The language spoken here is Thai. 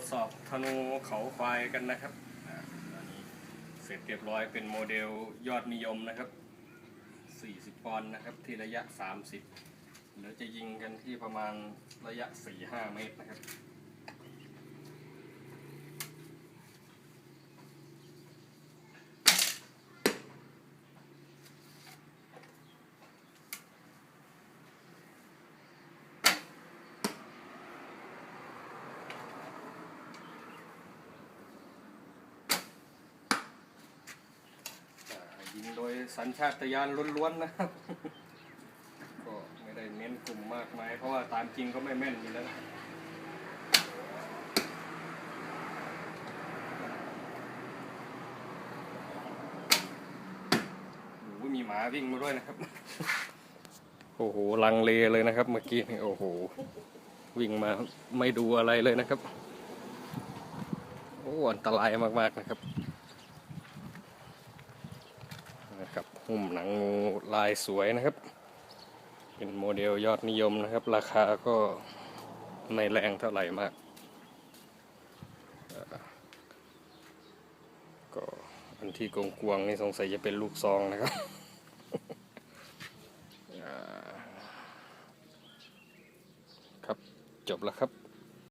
ดสอบธนูเขาควายกันนะครับอันนี้เสร็จเรียบร้อยเป็นโมเดลยอดนิยมนะครับ 40 ปอนด์นะครับที่ระยะ 30 เดี๋ยวจะยิงกันที่ประมาณระยะ 4-5 เมตรนะครับ อ่ายิงโดยสัญชาตญาณล้วนๆนะครับ ก็ไม่ได้เน้นกลุ่มมากมายเพราะว่าตามจริงก็ไม่แม่นอยู่แล้วมีหมาวิ่งมาด้วยนะครับ โอ้โห ลังเลเลยนะครับ เมื่อกี้นี่โอ้โห วิ่งมาไม่ดูอะไรเลยนะครับ โอ้ อันตรายมากๆนะครับ นะครับ หุ้มหนังงูลายสวยนะครับ เป็นโมเดลยอดนิยมนะครับ ราคาก็ไม่แรงเท่าไหร่มาก ก็อันที่กงกวงนี่สงสัยจะเป็นลูกซองนะครับครับจบแล้วครับ